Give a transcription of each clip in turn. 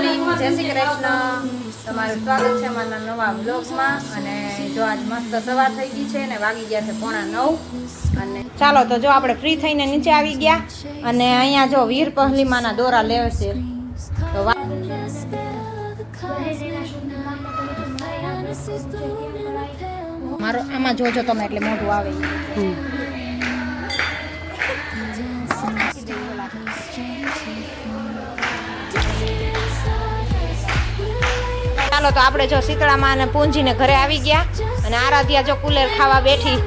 Morning જય શ્રી કૃષ્ણ. તમારું સ્વાગત છે અમારા નવા બ્લોગમાં અને જો આજ મસ્ત સવાર થઈ ગઈ છે ને વાગી ગયા છે પોણા નવ. અને ચાલો તો જો આપણે ફ્રી થઈને નીચે આવી ગયા. અને અહીંયા જો વીર પહલીમાના દોરા લેવે છે. તો મારો આમાં જોજો તમે એટલે મોઢું આવે. ચાલો તો આપણે જો શીતળામાં અને પૂંજીને ઘરે આવી ગયા અને આરાધ્યા જો કુલેર ખાવા બેઠી.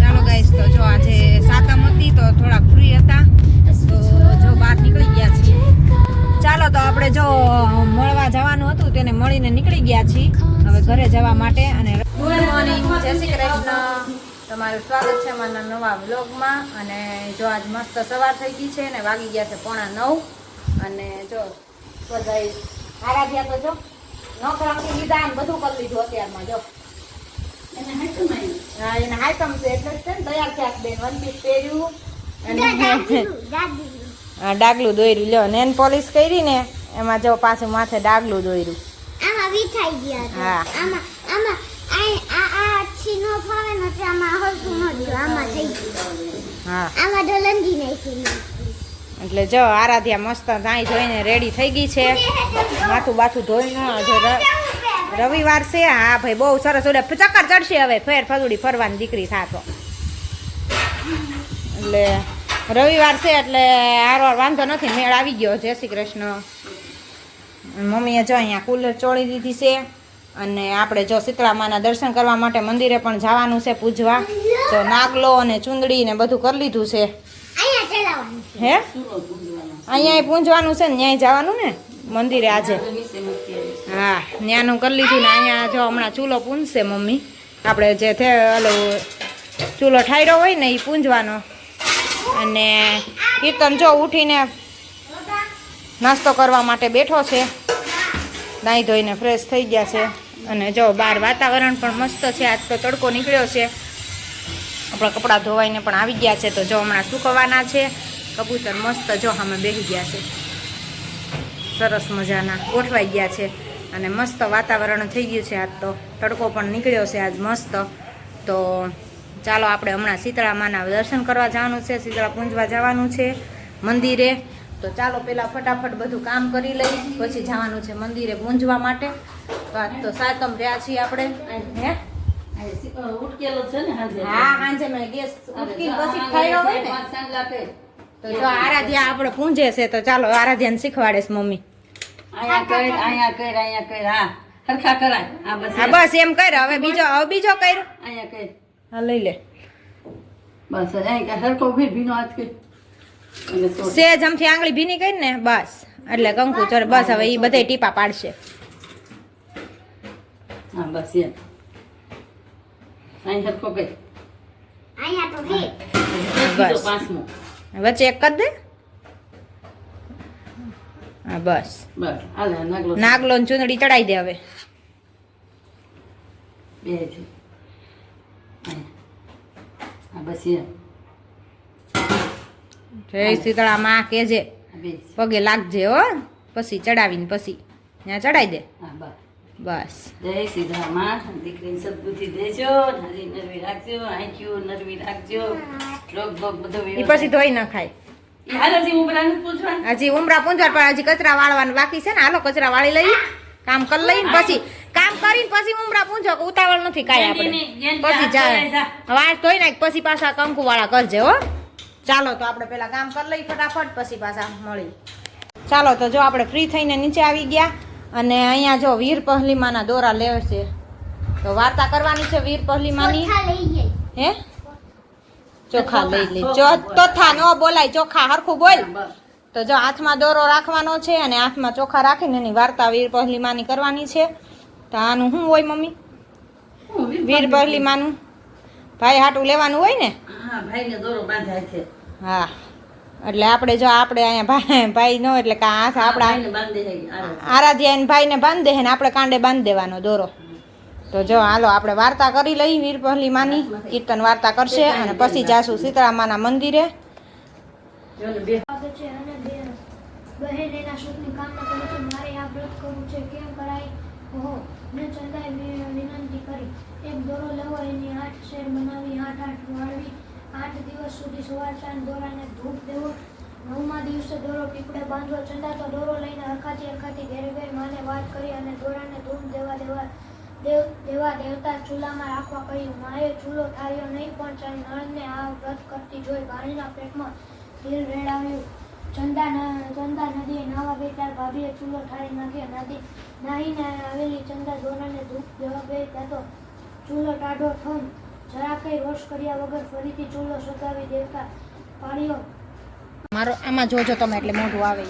ચાલો ગાઈસ તો જો આજે સાતમ હતી તો થોડાક ફ્રી હતા. તો જો બહાર નીકળી ગયા છીએ. ચાલો તો આપણે જો મળવા જવાનું હતું તેને મળીને નીકળી ગયા છીએ. હવે ઘરે જવા માટે અને ગુડ મોર્નિંગ જય શ્રી કૃષ્ણ. તમારું સ્વાગત છે અમારા નવા વ્લોગમાં અને જો આજ મસ્ત સવાર થઈ ગઈ છે અને વાગી ગયા છે પોણા નવ. અને જો બધાય આરાધ્યા તો જો નોકરાંકી લીધા અને બધું કરી લીધું અત્યારમાં જો. હા એને હાઈકમ છે એટલે છે ને તૈયાર થયા બેન. વન પીસ પહેર્યું અને ડાગલું દોર્યું લ્યો નેન પોલિશ કરી ને એમાં જો પાછું માથે ડાગલું દોર્યું આમાં વિખાઈ ગયા હા. આમાં આમાં આ આ આ આછી નો ફાવે ને આમાં હલતું ન આમાં થઈ ગયું. હા. આમાં ઢલંગી નાખી એટલે જો આરાધ્યા મસ્ત ત્યાં જોઈને રેડી થઈ ગઈ છે. માથું બાથું ધોઈને જો રવિવાર છે હા ભાઈ બહુ સરસ ઓલે ચક્કર ચડશે હવે ફેર ફદુડી ફરવાની દીકરી થાતો. એટલે રવિવાર છે એટલે હારો વાંધો નથી મેળ આવી ગયો જય શ્રી કૃષ્ણ. મમ્મીએ જો અહીંયા કુલર ચોળી દીધી છે અને આપણે જો શીતળામાના દર્શન કરવા માટે મંદિરે પણ જવાનું છે પૂજવા તો નાગલો અને ચુંદડી ને બધું કરી લીધું છે. હે? અહીંયા પૂંજવાનું છે ને ન્યાય જવાનું ને? મંદિરે આજે. હા, ન્યાનું કરી લીધું ને અહીંયા જો હમણાં ચૂલો પૂંજશે મમ્મી. આપણે જે થે, ઓલો ચૂલો ઠાયરો હોય ને એ પૂંજવાનો. અને કીર્તન જો ઉઠીને નાસ્તો કરવા માટે બેઠો છે. નાહી ધોઈને ફ્રેશ થઈ ગયા છે. અને જો બહાર વાતાવરણ પણ મસ્ત છે. આજ તો તડકો નીકળ્યો છે. આપણા કપડાં ધોવાઈને પણ આવી ગયા છે. તો જો હમણાં સુકવવાના છે. કબૂતર મસ્ત જો અમે બેસી ગયા છે. સરસ મજાના ગોઠવાઈ ગયા છે અને મસ્ત વાતાવરણ થઈ ગયું છે. આજ તો તડકો પણ નીકળ્યો છે. આજ મસ્ત. તો ચાલો આપણે હમણાં શીતળા માના દર્શન કરવા જવાનું છે. શીતળા પૂંજવા જવાનું છે મંદિરે. તો ચાલો પહેલાં ફટાફટ બધું કામ કરી લઈ. પછી જવાનું છે મંદિરે પૂંજવા માટે. તો આજ તો સાતમ રહ્યા છીએ આપણે. હે? ઉટકેલો છે ને હા સાંજે મેં ગેસ ઉટકી પછી ખાઈ હોય ને. તો જો આરાધ્યા આપણે પૂંજે છે તો ચાલો આરાધ્યાને શીખવાડે છે મમ્મી. અહીંયા કર અહીંયા કર અહીંયા કર હા. સરખા કરાય. આ બસ હા બસ એમ કર. હવે બીજો હવે બીજો કર. અહીંયા કર. હા લઈ લે. બસ અહીંયા સરખો ઊભી ભીનો હાથ કર. સેજ આમથી આંગળી ભીની કરી ને બસ. એટલે કંકુ ચોર બસ હવે એ બધા ટીપા પાડશે. હા બસ એમ. અહીં સરખો કર. અહીંયા તો. પાંચમો. વચ્ચે ચેક કરી દે. હા બસ. નાગલો ચૂંદડી ચડાવી દે હવે. જય શીતળા માં કેજે. પગે લાગજે હો. પછી ચડાવીને પછી. ત્યાં ચડાવી દે. હા બસ. બસ. જય સીધામાં દીકરીને સદબુદ્ધિ દેજો નરી નરવી રાખજો આંખ્યું નરવી રાખજો. રોગ બોગ બધો એ પછી ધોઈ ન ખાય. હજી ઉમરા પૂંજવા. પણ હજી કચરા વાળવાનું બાકી છે ને. હાલો કચરા વાળી લઈ કામ કરી લઈએ ને પછી કામ કરીને પછી ઉમરા પૂંજો કે ઉતાવળ નથી કાંઈ આપણે. પછી જાય. વાળ ધોઈ નાખ પછી પાછા કંકુ વાળા કરજે હો. ચાલો તો આપણે પેલા કામ કરી લઈ ફટાફટ પછી પાછા મળી. ચાલો તો જો આપણે ફ્રી થઈને નીચે આવી ગયા. અને અહીંયા જો વીર પહલીમાના દોરા લેવ છે. તો વાર્તા કરવાની છે વીર પહલીમાની. હે? ચોખા લઈ લે. જો તોથા નો બોલાય ચોખા હરખું બોલ. તો જો હાથમાં દોરો રાખવાનો છે અને હાથમાં ચોખા રાખીને એની વાર્તા વીર પહલીમાની કરવાની છે. તો આનું શું હોય મમ્મી? વીર વીર પહલીમાનું. ભાઈ હાટું લેવાનું હોય ને? હા ભાઈને દોરો બાંધાય છે. હા. એટલે આપણે જો આપણે અહીંયા ભાઈ ભાઈ નો એટલે કા હાથ આપણા ભાઈને બાંધે છે આરે. આરાધ્યા એને ભાઈને બાંધી દે ને આપણે કાંડે બાંધી દેવાનો દોરો. તો જો હાલો આપણે વાર્તા કરી લઈ વીરપહલી માની કીર્તન વાર્તા કરશે અને પછી જાશું સીતળામાના મંદિરે. જો ને બે છે અને બે બે બહેન એના સુખની કામના કરે છે. મારે આ વ્રત કરવું છે. કેમ કરાય? ઓહો ને ચંદાએ વિનંતી કરી. એક દોરો લેવો એની આઠ શેર બનાવી આઠ આઠ વાળવી. આઠ દિવસ સુધી સવાર સાંજ દોરાને ધૂપ દેવો. નવમા દિવસે દોરો પીપળે બાંધવો, ચંદા તો દોરો લઈને હરખાથી હરખાથી ઘેરે ઘેર માને વાત કરી અને દોરાને ધૂપ દેવા દેવા દેવ, દેવા દેવતા ચૂલામાં રાખવા કહ્યું, માએ ચૂલો ઠાર્યો નહીં, પણ નળને આ વ્રત કરતી જોઈ ભાણીના પેટમાં દિલ રેડાવ્યું. ચંદા ચંદા નદીએ નાવા ગઈ, ત્યારે ભાભીએ ચૂલો ઠારી નાખ્યો. નદી, નાહીને આવેલી ચંદા દોરાને ધૂપ દેવા ગઈ, ત્યાં તો ચૂલો ટાઢો થમ જરા કઈ કર્યા વગર ફરીથી ચૂલો સગાવી દેવતા પાણીઓ. મારો આમાં જોજો તમે એટલે મોઢું આવે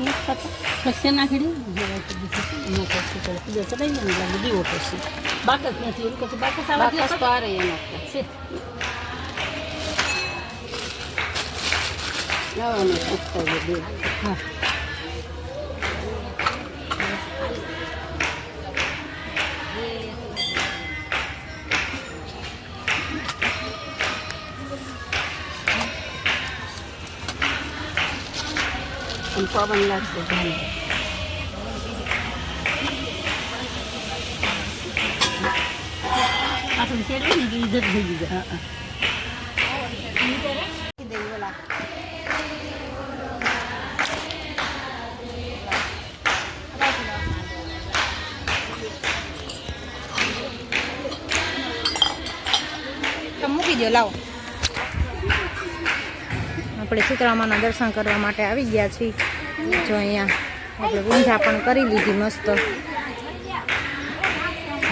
નથી થતા. પછી નાખી દે ચડાવી દે ને દીવો પછી બાકસ નથી એમ કશું બાકસ બાકસ તો આરે એનો છે. લાવવાનો હા. અને પવન લાગશે ધ્યાન. આપણે શેરવી ને ઇજ્જત થઈ ગઈ હા મૂકી દો લાવો. આપણે સીતળામાના દર્શન કરવા માટે આવી ગયા છીએ. જો અહીંયા આપણે પૂંજા પણ કરી લીધી મસ્ત.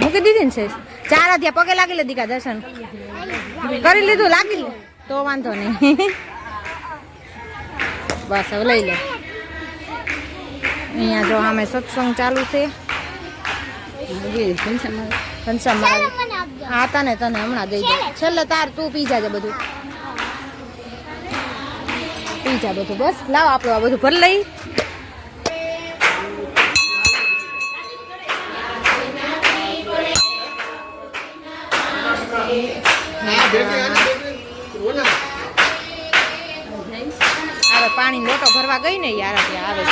મૂકી દીધી ને છે ચાર ત્યાં પગે લાગી લીધી કા દર્શન. કરી લીધું, લાગી તો વાંધો નહીં. બસ, હવે લઈ લે. અહીંયા જો આમે સત્સંગ ચાલુ છે. ઘનશ્યામ હા, તને તને હમણાં દઈ દે. છેલ્લે તાર તું પી જાજે બધું. પી જા બધું બસ. લાવ આપણું આ બધું ભર લઈ. આવે પાણી લોટો ભરવા ગઈ ને યાર ત્યાં આવે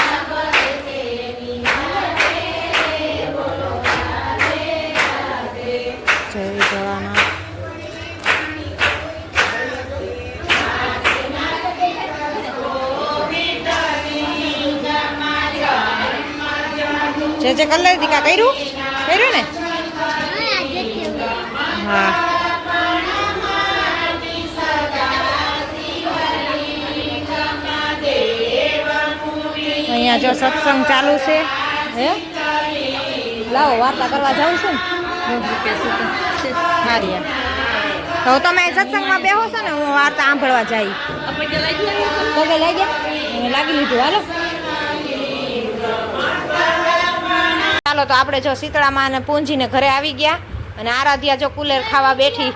કલર દીકા કર્યું? કર્યું ને? હા, અહીંયા જો સત્સંગ ચાલુ છે હે? લાવો વાર્તા કરવા જાઉં છું ને? સારી. તો તમે સત્સંગમાં બેહો છો ને હું વાર્તા સાંભળવા જઈ પગે લાગી ગયા લાગી લીધું. હાલો. ચાલો તો આપણે જો શીતળામાં અને પૂંજીને ઘરે આવી ગયા અને આરાધ્યા જો કુલેર ખાવા બેઠી.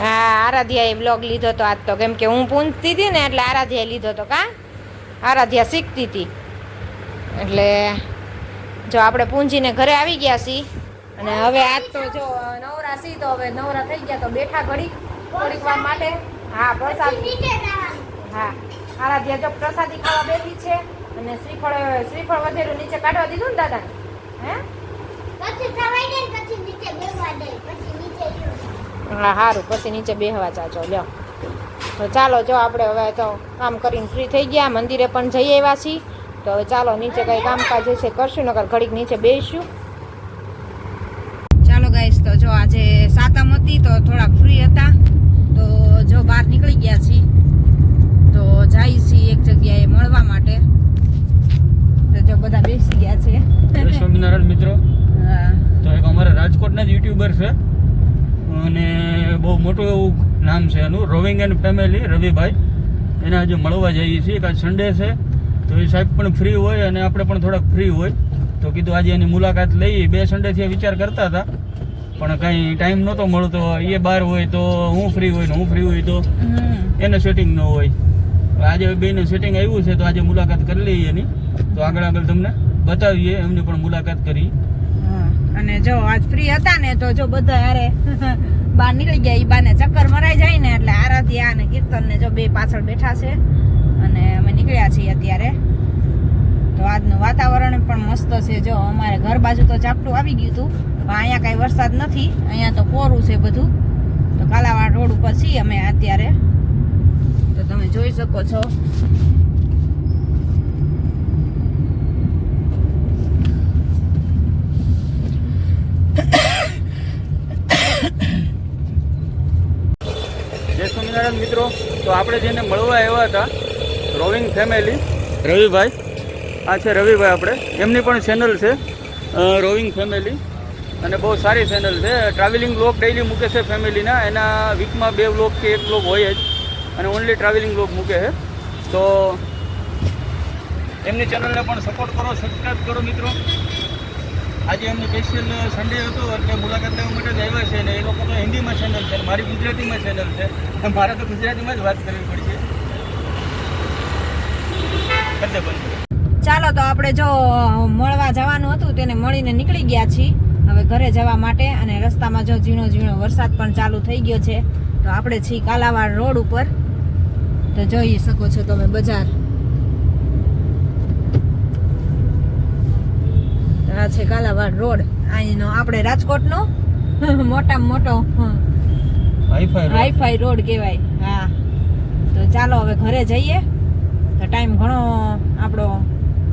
હા, આરાધ્યાએ બ્લોગ લીધો તો આજ તો કેમ કે હું પૂંજતી હતી ને એટલે આરાધ્યાએ લીધો તો કા? આરાધ્યા શીખતી હતી. એટલે જો આપણે પૂંજીને ઘરે આવી ગયા છીએ અને હવે આજ તો જો નવરા સી તો હવે નવરા થઈ ગયા તો બેઠા ઘડી થોડીક વાર માટે. હા, પ્રસાદ. હા, આરાધ્યા જો પ્રસાદી ખાવા બેઠી છે. અને શ્રીફળ શ્રીફળ વધેલું નીચે કાઢવા દીધું ને દાદા હે? પછી ખવાઈ પછી નીચે બેસવા દે પછી નીચે હા સારું પછી નીચે બેહવા જાજો લ્યો. તો ચાલો જો આપણે હવે તો કામ કરીને ફ્રી થઈ ગયા મંદિરે પણ જઈ આવ્યા છીએ. તો હવે ચાલો નીચે કંઈ કામકાજ છે કરશું નકર ઘડીક નીચે બેસીશું. ચાલો ગાઈસ તો જો આજે સાતમ હતી તો થોડાક ફ્રી હતા. તો જો બહાર નીકળી ગયા છીએ. તો જાય છીએ એક જગ્યાએ મળવા માટે. તો જો બધા બેસી ગયા છે. સ્વામિનારાયણ મિત્રો. હા. તો એક અમારા રાજકોટના જ યુટ્યુબર છે. અને બહુ મોટું એવું નામ છે એનું રોવિંગ એન્ડ ફેમિલી રવિભાઈ. એને આજે મળવા જઈએ છીએ. કાલ સન્ડે છે. તો એ સાહેબ પણ ફ્રી હોય અને આપણે પણ થોડાક ફ્રી હોય. તો કીધું આજે એની મુલાકાત લઈએ બે સન્ડેથી વિચાર કરતા હતા. પણ કાંઈ ટાઈમ નહોતો મળતો. એ બહાર હોય તો હું ફ્રી હોય ને હું ફ્રી હોય તો. એને સેટિંગ ન હોય. આજે બેનું સેટિંગ આવ્યું છે તો આજે મુલાકાત કરી લઈએ એની. તો આગળ આગળ તમને બતાવીએ, એમની પણ મુલાકાત કરી. અને જો આજ ફ્રી હતા ને, તો જો બધા હારે બહાર નીકળી ગયા એ બાને ચક્કર મરાઈ જાય ને, એટલે આરાધ્યા અને કીર્તન ને જો બે પાછળ બેઠા છે. અને અમે નીકળ્યા છીએ અત્યારે. તો આજનું વાતાવરણ પણ મસ્ત છે. જો અમારે ઘર બાજુ તો ઝાપટું આવી ગયું હતું, પણ અહીંયા કાંઈ વરસાદ નથી. અહીંયા તો કોરું છે બધું. તો કાલાવાડ રોડ ઉપર છીએ અમે અત્યારે. જોઈ શકો છો. મિત્રો. તો આપણે જેને મળવા આવ્યા હતા રોવિંગ ફેમિલી રવિભાઈ. આ છે રવિભાઈ આપણે. એમની પણ ચેનલ છે રોવિંગ ફેમિલી અને બહુ સારી ચેનલ છે. ટ્રાવેલિંગ બ્લોગ ડેઈલી મૂકે છે ફેમિલીના એના વીકમાં બે બ્લોગ કે એક બ્લોગ હોય જ. અને ઓનલી ટ્રાવેલિંગ બ્લોગ મૂકે છે. તો એમની ચેનલને પણ સપોર્ટ કરો સબસ્ક્રાઈબ કરો મિત્રો. આજે એમનું સ્પેશિયલ સન્ડે હતો, એટલે મુલાકાત લેવા માટે જ આવ્યા છે ને એ લોકો તો હિન્દીમાં ચેનલ છે, મારી ગુજરાતીમાં ચેનલ છે. મારે તો ગુજરાતીમાં જ વાત કરવી પડશે. ચાલો તો આપણે જો મળવા જવાનું હતું, તેને મળીને નીકળી ગયા છીએ. હવે ઘરે જવા માટે અને રસ્તામાં જો ઝીણો ઝીણો વરસાદ પણ ચાલુ થઈ ગયો છે, તો આપણે છીએ કાલાવાડ રોડ ઉપર. તો જોઈ શકો છો તમે બજાર. આ છે કાલાવાડ રોડ. અહીંનો આપણે રાજકોટનો. મોટામાં મોટો હાઈફાઈ રોડ. કહેવાય. હા. તો ચાલો હવે ઘરે જઈએ. તો ટાઈમ ઘણો આપણો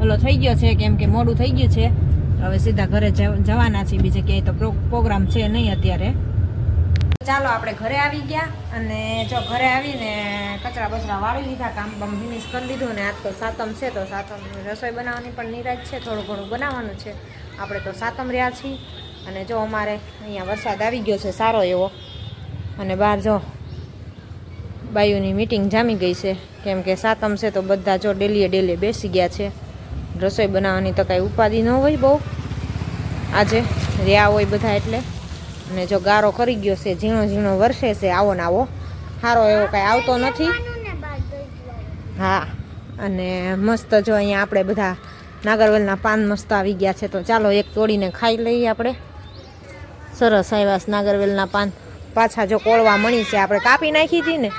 ઓલો થઈ ગયો છે કેમ કે મોડું થઈ ગયું છે. હવે સીધા ઘરે જવાના છીએ. બીજે ક્યાંય તો પ્રોગ્રામ છે નહીં અત્યારે. ચાલો આપણે ઘરે આવી ગયા અને જો ઘરે આવીને કચરા બચરા વાળી લીધા, કામ બમ ફિનિશ કરી લીધું ને આજ તો સાતમ છે, તો સાતમ રસોઈ બનાવવાની પણ નિરાજ છે, થોડું ઘણું બનાવવાનું છે. આપણે તો સાતમ રહ્યા છીએ અને જો અમારે અહીંયા વરસાદ આવી ગયો છે સારો એવો. અને બહાર જો બાયુની મીટિંગ જામી ગઈ છે, કેમ કે સાતમ છે તો બધા જો ડેલીએ ડેલીએ બેસી ગયા છે. રસોઈ બનાવવાની તો કાંઈ ઉપાધિ ન હોય બહુ. આજે રહ્યા હોય બધા એટલે. અને જો ગારો કરી ગયો છે, ઝીણો ઝીણો વરસે છે, આવો ને આવો. સારો એવો કાંઈ આવતો નથી. હા, અને મસ્ત જો અહીંયા આપણે બધા નાગરવેલના પાન મસ્ત આવી ગયા છે, તો ચાલો એક તોડીને ખાઈ લઈએ આપણે. સરસ આવ્યા નાગરવેલના પાન. પાછા જો કોળવા મણી છે, આપણે કાપી નાખી હતી ને.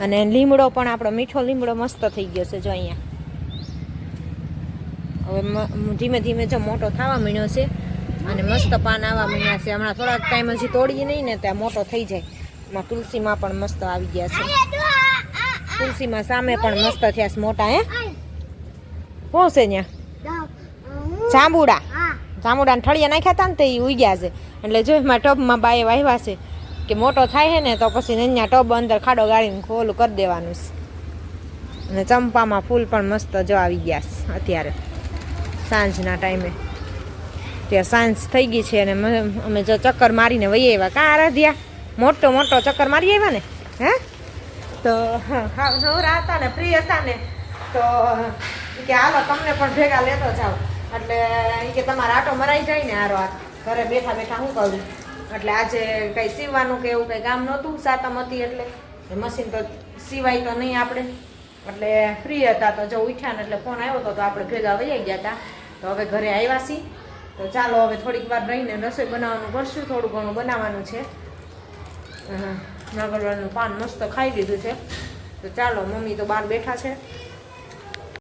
અને લીમડો પણ આપણો મીઠો લીમડો મસ્ત થઈ ગયો છે જો અહીંયા. હવે ધીમે ધીમે જો મોટો થવા માંડ્યો છે. અને મસ્ત પાન આવવા માંડ્યા છે. હમણાં થોડાક ટાઈમ હજી તોડીએ નહીં ને ત્યાં મોટો થઈ જાય. એમાં તુલસીમાં પણ મસ્ત આવી ગયા છે. તુલસીમાં સામે પણ મસ્ત થયા છે મોટા, હે? કોણ છે ત્યાં જાંબુડા. જાંબુડાને ઠળિયા નાખ્યા હતા ને તો એ ગયા છે. એટલે જો એમાં ટબમાં બાએ વાવ્યા છે કે મોટો થાય છે ને તો પછી અહીંયા ટબ અંદર ખાડો ગાળીને ખોલું કરી દેવાનું છે. અને ચંપામાં ફૂલ પણ મસ્ત જો આવી ગયા છે અત્યારે. સાંજના ટાઈમે ત્યાં સાંજ થઈ ગઈ છે અને અમે જો ચક્કર મારીને વહી આવ્યા. કાં આરાધ્યા? મોટો મોટો ચક્કર મારી આવ્યા ને? હે? તો, હા નવરા હતા ને, ફ્રી હતા ને, તો કે હાલો, તમને પણ ભેગા લેતો જાઓ. એટલે એ કે તમારે આટો મરાઈ જાય ને હારો હાથ. ઘરે બેઠા બેઠા શું કરું? એટલે આજે કંઈ સીવવાનું કે એવું કંઈ કામ નહોતું સાતમ હતી એટલે મશીન તો સિવાય તો નહીં આપણે. એટલે ફ્રી હતા તો જો ઉઠ્યા ને એટલે ફોન આવ્યો હતો તો આપણે ભેગા વહી ગયા હતા તો હવે ઘરે આવ્યા છીએ. તો ચાલો હવે થોડીક વાર રહીને રસોઈ બનાવવાનું કરશું. થોડું ઘણું બનાવવાનું છે. નાગરવાળનું પાન મસ્ત ખાઈ લીધું છે. તો ચાલો, મમ્મી તો બહાર બેઠા છે.